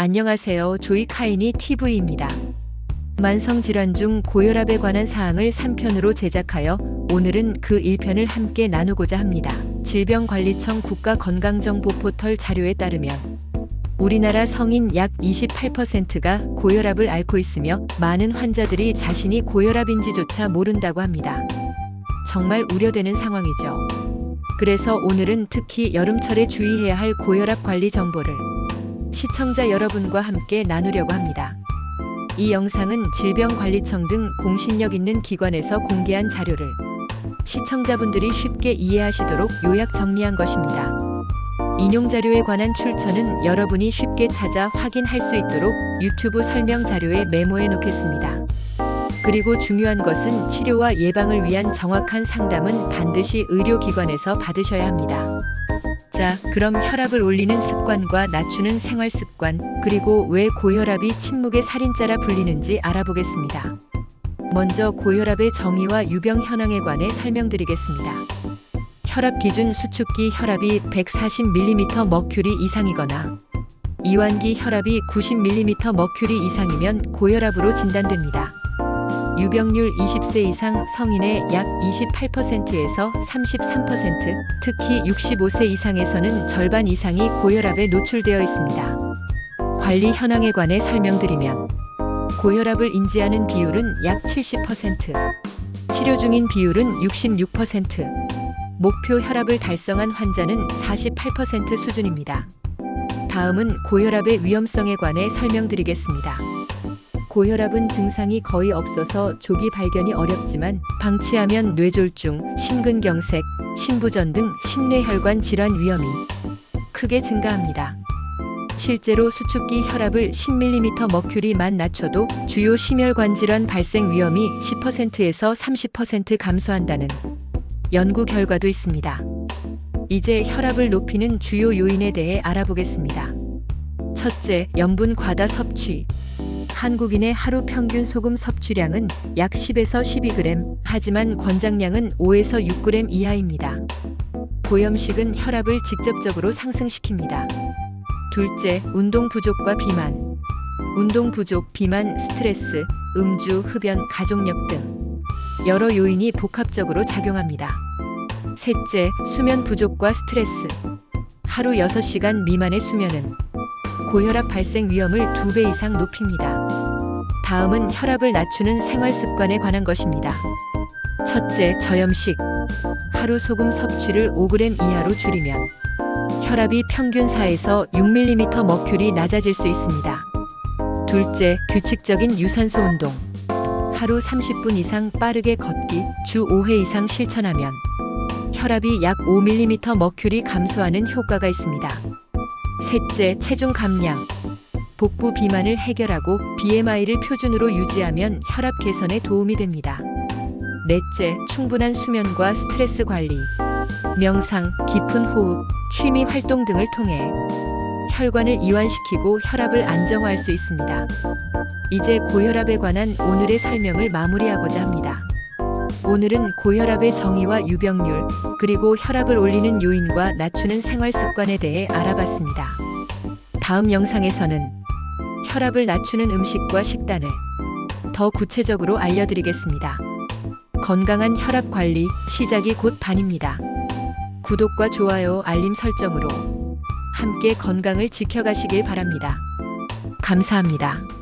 안녕하세요. 조이카이니 TV입니다. 만성질환 중 고혈압에 관한 사항을 3편으로 제작하여 오늘은 그 1편을 함께 나누고자 합니다. 질병관리청 국가건강정보 포털 자료에 따르면 우리나라 성인 약 28%가 고혈압을 앓고 있으며 많은 환자들이 자신이 고혈압인지조차 모른다고 합니다. 정말 우려되는 상황이죠. 그래서 오늘은 특히 여름철에 주의해야 할 고혈압 관리 정보를 시청자 여러분과 함께 나누려고 합니다. 이 영상은 질병관리청 등 공신력 있는 기관에서 공개한 자료를 시청자분들이 쉽게 이해하시도록 요약 정리한 것입니다. 인용 자료에 관한 출처는 여러분이 쉽게 찾아 확인할 수 있도록 유튜브 설명 자료에 메모해 놓겠습니다. 그리고 중요한 것은 치료와 예방을 위한 정확한 상담은 반드시 의료기관에서 받으셔야 합니다. 자, 그럼 혈압을 올리는 습관과 낮추는 생활 습관, 그리고 왜 고혈압이 침묵의 살인자라 불리는지 알아보겠습니다. 먼저 고혈압의 정의와 유병 현황에 관해 설명드리겠습니다. 혈압 기준 수축기 혈압이 140mm 머큐리 이상이거나 이완기 혈압이 90mm 머큐리 이상이면 고혈압으로 진단됩니다. 유병률 20세 이상 성인의 약 28%에서 33%, 특히 65세 이상에서는 절반 이상이 고혈압에 노출되어 있습니다. 관리 현황에 관해 설명드리면 고혈압을 인지하는 비율은 약 70%, 치료 중인 비율은 66%, 목표 혈압을 달성한 환자는 48% 수준입니다. 다음은 고혈압의 위험성에 관해 설명드리겠습니다. 고혈압은 증상이 거의 없어서 조기 발견이 어렵지만 방치하면 뇌졸중, 심근경색, 심부전 등 심뇌혈관 질환 위험이 크게 증가합니다. 실제로 수축기 혈압을 10mm 머큐리만 낮춰도 주요 심혈관 질환 발생 위험이 10%에서 30% 감소한다는 연구 결과도 있습니다. 이제 혈압을 높이는 주요 요인에 대해 알아보겠습니다. 첫째, 염분 과다 섭취. 한국인의 하루 평균 소금 섭취량은 약 10에서 12g, 하지만 권장량은 5에서 6g 이하입니다. 고염식은 혈압을 직접적으로 상승시킵니다. 둘째, 운동 부족과 비만. 운동 부족, 비만, 스트레스, 음주, 흡연, 가족력 등 여러 요인이 복합적으로 작용합니다. 셋째, 수면 부족과 스트레스. 하루 6시간 미만의 수면은 고혈압 발생 위험을 2배 이상 높입니다. 다음은 혈압을 낮추는 생활 습관에 관한 것입니다. 첫째, 저염식. 하루 소금 섭취를 5g 이하로 줄이면 혈압이 평균 4에서 6mm 머큐리 낮아질 수 있습니다. 둘째, 규칙적인 유산소 운동. 하루 30분 이상 빠르게 걷기, 주 5회 이상 실천하면 혈압이 약 5mm 머큐리 감소하는 효과가 있습니다. 셋째, 체중 감량. 복부 비만을 해결하고 BMI를 표준으로 유지하면 혈압 개선에 도움이 됩니다. 넷째, 충분한 수면과 스트레스 관리. 명상, 깊은 호흡, 취미 활동 등을 통해 혈관을 이완시키고 혈압을 안정화할 수 있습니다. 이제 고혈압에 관한 오늘의 설명을 마무리하고자 합니다. 오늘은 고혈압의 정의와 유병률, 그리고 혈압을 올리는 요인과 낮추는 생활 습관에 대해 알아봤습니다. 다음 영상에서는 혈압을 낮추는 음식과 식단을 더 구체적으로 알려드리겠습니다. 건강한 혈압 관리 시작이 곧 반입니다. 구독과 좋아요, 알림 설정으로 함께 건강을 지켜가시길 바랍니다. 감사합니다.